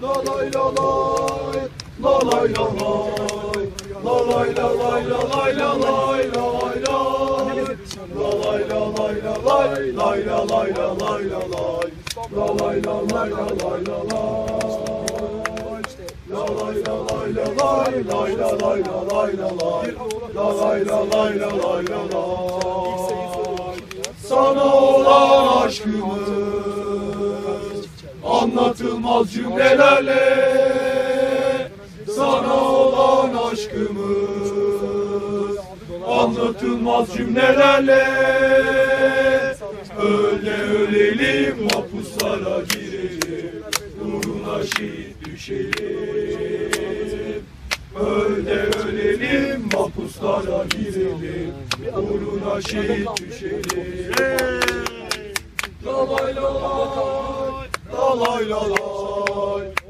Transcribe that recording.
Lalay lalay, lalay lalay, lalay lalay lalay lalay lalay lay. Lalay lalay lalay, lay lalay lalay lalay. Lalay lalay lalay lalay. Lalay lalay lalay, lay lalay lalay lalay. Lalay lalay lalay lalay. Sana olan aşkımız anlatılmaz cümlelerle sana olan aşkımız. Anlatılmaz cümlelerle öyle ölelim mahpuslara girelim uğruna şehit düşelim. Öyle ölelim mahpuslara girelim uğruna şehit düşelim. Lalay lay lay lay.